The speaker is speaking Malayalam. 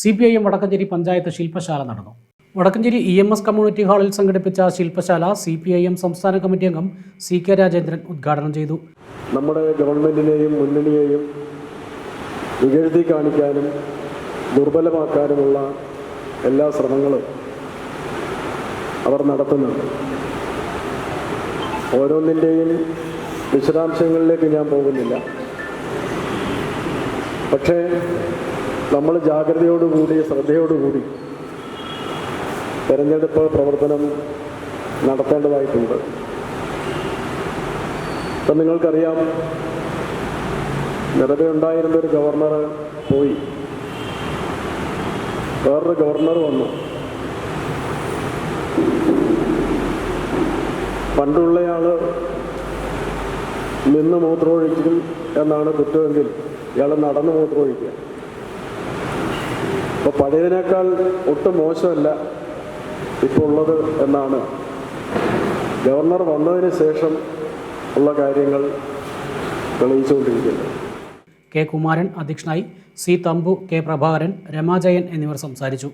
C P I M Vadakkanchery panchayat ശില്പശാല നടന്നു. Vadakkanchery E M S community ഹാളിൽ സംഘടിപ്പിച്ച ശില്പശാല സി പി ഐ എം സംസ്ഥാന കമ്മിറ്റി അംഗം സി കെ രാജേന്ദ്രൻ ഉദ്ഘാടനം ചെയ്തു. നമ്മുടെ ഗവൺമെന്റിനെയും മുന്നണിയെയും ഇകഴ്ത്തി കാണിക്കാനും ദുർബലമാക്കാനുമുള്ള എല്ലാ ശ്രമങ്ങളും അവർ നടത്തുന്നുണ്ട്. ഓരോന്നിന്റെയും വിശദാംശങ്ങളിലേക്ക് ഞാൻ പോകുന്നില്ല. പക്ഷേ നമ്മൾ ജാഗ്രതയോടുകൂടി ശ്രദ്ധയോടുകൂടി തെരഞ്ഞെടുപ്പ് പ്രവർത്തനം നടത്തേണ്ടതായിട്ടുണ്ട്. ഇപ്പം നിങ്ങൾക്കറിയാം നിലവിൽ ഉണ്ടായിരുന്ന ഒരു ഗവർണർ പോയി. വേറൊരു ഗവർണർ വന്നു. പണ്ടുള്ളയാൾ നിന്ന് മൂത്രമൊഴിക്കും എന്നാണ് കുറ്റമെങ്കിൽ ഇയാൾ നടന്ന് മൂത്രമൊഴിക്കുക. അപ്പോൾ പഴയതിനേക്കാൾ ഒട്ടും മോശമല്ല ഇപ്പോൾ ഉള്ളത് എന്നാണ്. ഗവർണർ വന്നതിന് ശേഷം ഉള്ള കാര്യങ്ങൾ തെളിയിച്ചുകൊണ്ടിരിക്കുന്നത് കെ കുമാരൻ അധ്യക്ഷനായി സി തമ്പു കെ പ്രഭാകരൻ രമാജയൻ എന്നിവർ സംസാരിച്ചു.